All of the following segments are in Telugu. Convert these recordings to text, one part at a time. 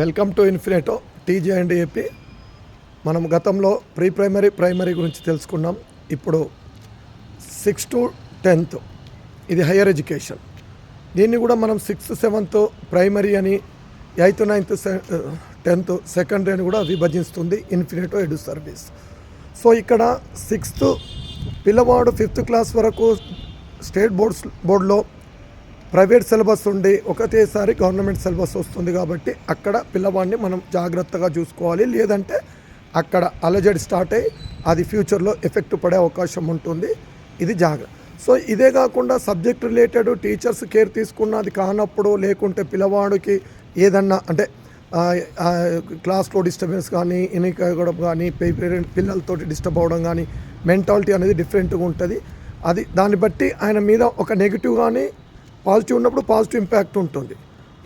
Welcome to Infinito TG and AP. మనం గతంలో ప్రీ ప్రైమరీ ప్రైమరీ గురించి తెలుసుకున్నాం. ఇప్పుడు సిక్స్ టు టెన్త్ ఇది హయ్యర్ ఎడ్యుకేషన్. దీన్ని కూడా మనం సిక్స్త్ సెవెంత్ ప్రైమరీ అని ఎయిత్ నైన్త్ టెన్త్ సెకండరీ అని కూడా విభజిస్తుంది ఇన్ఫినిటో ఎడు సర్వీస్. సో ఇక్కడ సిక్స్త్ పిల్లవాడు ఫిఫ్త్ క్లాస్ వరకు స్టేట్ బోర్డ్స్ బోర్డులో ప్రైవేట్ సిలబస్ ఉండి ఒకటేసారి గవర్నమెంట్ సిలబస్ వస్తుంది కాబట్టి అక్కడ పిల్లవాడిని మనం జాగ్రత్తగా చూసుకోవాలి. లేదంటే అక్కడ అలజడి స్టార్ట్ అయ్యి అది ఫ్యూచర్లో ఎఫెక్ట్ పడే అవకాశం ఉంటుంది. ఇది జాగ్రత్త సో ఇదే కాకుండా సబ్జెక్ట్ రిలేటెడ్ టీచర్స్ కేర్ తీసుకున్నది కానప్పుడు లేకుంటే పిల్లవాడికి ఏదన్నా అంటే క్లాస్లో డిస్టర్బెన్స్ కానీ ఇనికడం కానీ పేరెంట్ పిల్లలతో డిస్టర్బ్ అవ్వడం కానీ మెంటాలిటీ అనేది డిఫరెంట్గా ఉంటుంది. అది దాన్ని బట్టి ఆయన మీద ఒక నెగిటివ్ కానీ పాజిటివ్ ఉన్నప్పుడు పాజిటివ్ ఇంపాక్ట్ ఉంటుంది.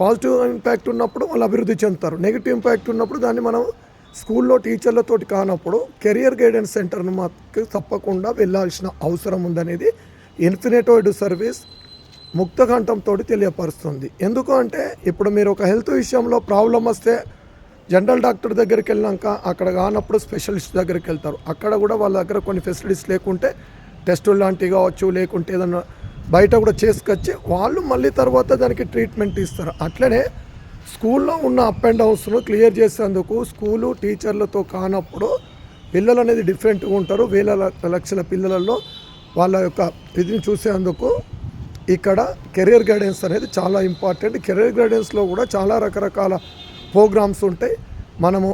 పాజిటివ్ ఇంపాక్ట్ ఉన్నప్పుడు వాళ్ళు అభివృద్ధి చెందుతారు. నెగిటివ్ ఇంపాక్ట్ ఉన్నప్పుడు దాన్ని మనం స్కూల్లో టీచర్లతోటి కానప్పుడు కెరియర్ గైడెన్స్ సెంటర్ను మాకు తప్పకుండా వెళ్ళాల్సిన అవసరం ఉందనేది ఇన్ఫినిటో సర్వీస్ ముక్తకంఠంతో తెలియపరుస్తుంది. ఎందుకు అంటే ఇప్పుడు మీరు ఒక హెల్త్ విషయంలో ప్రాబ్లం వస్తే జనరల్ డాక్టర్ దగ్గరికి వెళ్ళాక అక్కడ కానప్పుడు స్పెషలిస్ట్ దగ్గరికి వెళ్తారు. అక్కడ కూడా వాళ్ళ దగ్గర కొన్ని ఫెసిలిటీస్ లేకుంటే టెస్టులు లాంటివి కావచ్చు లేకుంటే ఏదన్నా బయట కూడా చేసుకొచ్చి వాళ్ళు మళ్ళీ తర్వాత దానికి ట్రీట్మెంట్ ఇస్తారు. అట్లనే స్కూల్లో ఉన్న అప్ అండ్ డౌన్స్ను క్లియర్ చేసేందుకు స్కూలు టీచర్లతో కానప్పుడు పిల్లలు అనేది డిఫరెంట్గా ఉంటారు. వేల లక్షల పిల్లలలో వాళ్ళ యొక్క ఇదిని చూసేందుకు ఇక్కడ కెరీర్ గైడెన్స్ అనేది చాలా ఇంపార్టెంట్ కెరీర్ గైడెన్స్లో కూడా చాలా రకరకాల ప్రోగ్రామ్స్ ఉంటాయి. మనము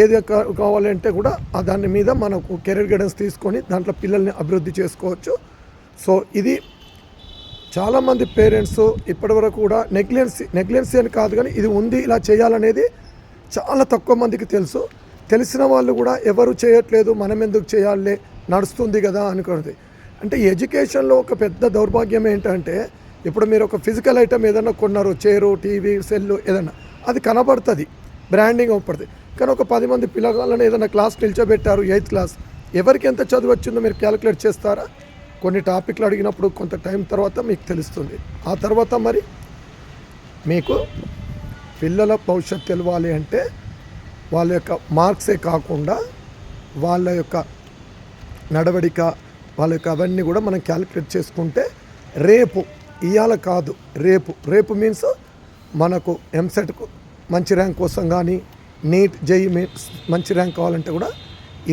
ఏది కావాలంటే కూడా దాని మీద మనకు కెరీర్ గైడెన్స్ తీసుకొని దాంట్లో పిల్లల్ని అభివృద్ధి చేసుకోవచ్చు. సో ఇది చాలామంది పేరెంట్స్ ఇప్పటివరకు కూడా నెగ్లెన్సీ నెగ్లెన్సీ అని కాదు కానీ ఇది ఉంది ఇలా చేయాలనేది చాలా తక్కువ మందికి తెలుసు. తెలిసిన వాళ్ళు కూడా ఎవరు చేయట్లేదు మనం ఎందుకు చేయాలి నడుస్తుంది కదా అనుకున్నది. అంటే ఎడ్యుకేషన్లో ఒక పెద్ద దౌర్భాగ్యం ఏంటంటే ఇప్పుడు మీరు ఒక ఫిజికల్ ఐటమ్ ఏదైనా కొన్నారు చైరు టీవీ సెల్లు ఏదైనా అది కనబడుతుంది బ్రాండింగ్ అవుపడుతుంది. కానీ ఒక పది మంది పిల్లగాళ్ళని ఏదైనా క్లాస్ నిల్చోబెట్టారు ఎయిత్ క్లాస్ ఎవరికి ఎంత చదువు వచ్చిందో మీరు క్యాలిక్యులేట్ చేస్తారా? కొన్ని టాపిక్లు అడిగినప్పుడు కొంత టైం తర్వాత మీకు తెలుస్తుంది. ఆ తర్వాత మరి మీకు పిల్లల భవిష్యత్తు తెలవాలి అంటే వాళ్ళ యొక్క మార్క్సే కాకుండా వాళ్ళ యొక్క నడవడిక వాళ్ళ యొక్క అవన్నీ కూడా మనం క్యాలిక్యులేట్ చేసుకుంటే రేపు ఇవాళ కాదు రేపు. రేపు మీన్స్ మనకు ఎంసెట్కు మంచి ర్యాంక్ కోసం కానీ నీట్ జేఈ మంచి ర్యాంక్ కావాలంటే కూడా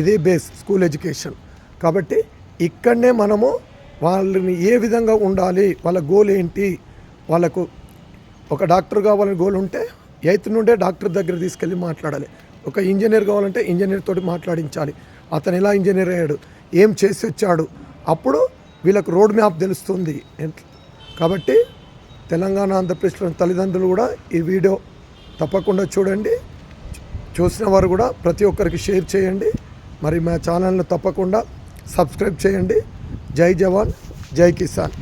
ఇదే బేస్ స్కూల్ ఎడ్యుకేషన్. కాబట్టి ఇక్కడనే మనము వాళ్ళని ఏ విధంగా ఉండాలి వాళ్ళ గోల్ ఏంటి వాళ్ళకు ఒక డాక్టర్ కావాలని గోల్ ఉంటే ఎయిత్ నుండే డాక్టర్ దగ్గర తీసుకెళ్ళి మాట్లాడాలి. ఒక ఇంజనీర్ కావాలంటే ఇంజనీర్ తోటి మాట్లాడించాలి. అతను ఎలా ఇంజనీర్ అయ్యాడు ఏం చేసి వచ్చాడు అప్పుడు వీళ్ళకు రోడ్ మ్యాప్ తెలుస్తుంది. కాబట్టి తెలంగాణ ఆంధ్రప్రదేశ్లోని తల్లిదండ్రులు కూడా ఈ వీడియో తప్పకుండా చూడండి. చూసిన వారు కూడా ప్రతి ఒక్కరికి షేర్ చేయండి. మరి మా ఛానల్ని తప్పకుండా సబ్స్క్రైబ్ చేయండి. జై జవాన్ జై కిసాన్.